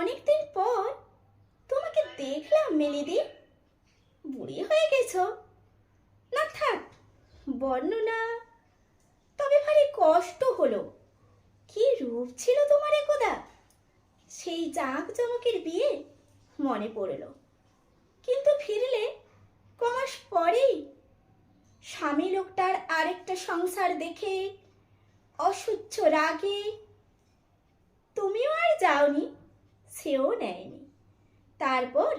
অনেকদিন পর তোমাকে দেখলাম, মেলিদি। বুড়ি হয়ে গেছো। না থাক, বর্ণনা, তবে ভারী কষ্ট হলো। কি রূপ ছিল তোমার একদা? সেই জাঁক জমকের বিয়ে মনে পড়ল। কিন্তু ফিরলে কমাস পরেই স্বামী লোকটার আরেকটা সংসার দেখে অসহ্য রাগে, তুমিও আর যাওনি? সেও নেয়নি। তারপর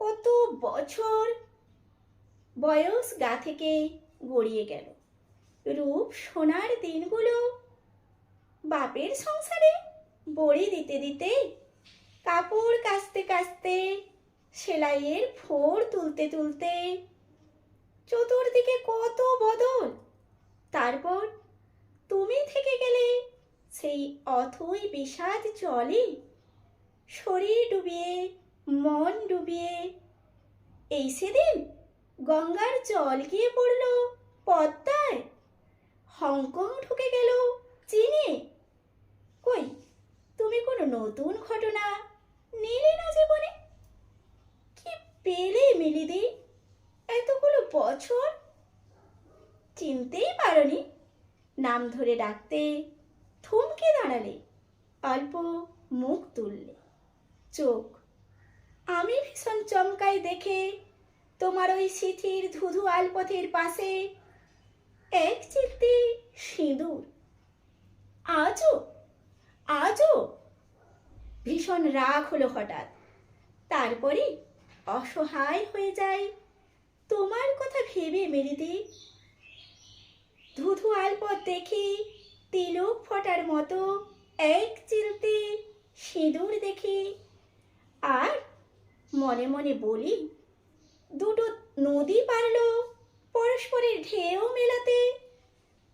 কত বছর বয়স গা থেকে গড়িয়ে গেল। রূপ সোনার দিনগুলো বাপের সংসারে বড়ি দিতে দিতে, কাপড় কাচতে কাচতে, সেলাইয়ের ফোর তুলতে তুলতে, চতুর্দিকে কত বদল। তারপর তুমি থেকে গেলে সেই অথই বিষাদ জলে শরীর ডুবিয়ে, মন ডুবিয়ে। এই সেদিন গঙ্গার জল গিয়ে পড়ল পদ্মায়। হংকং ঢুকে গেল চীনে। কই, তুমি কোনো নতুন ঘটনা নিলে না জীবনে? কি পেলে মিলিদি? এতগুলো বছর? চিনতেই পারোনি। নাম ধরে ডাকতে, থমকে দাঁড়ালে, অল্প মুখ তুললে। চোখ। আমি ভীষণ চমকাই দেখে তোমার ওই সিথির ধুধু আলপথের পাশে এক চিলতে সিঁদুর। আজও? আজও? ভীষণ রাগ হলো হঠাৎ। তারপরে অসহায় হয়ে যায় তোমার কথা ভেবে মেরিদি ধুধু আলপথ দেখি তিলক ফটার মতো এক চিলতে সিঁদুর দেখি আর মনে মনে বলি, দুটো নদী পারল পরস্পরের ঢেউ মেলাতে,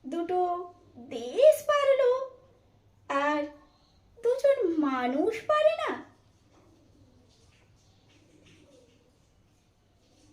দুটো দেশ পারল, আর দুজন মানুষ পারে না?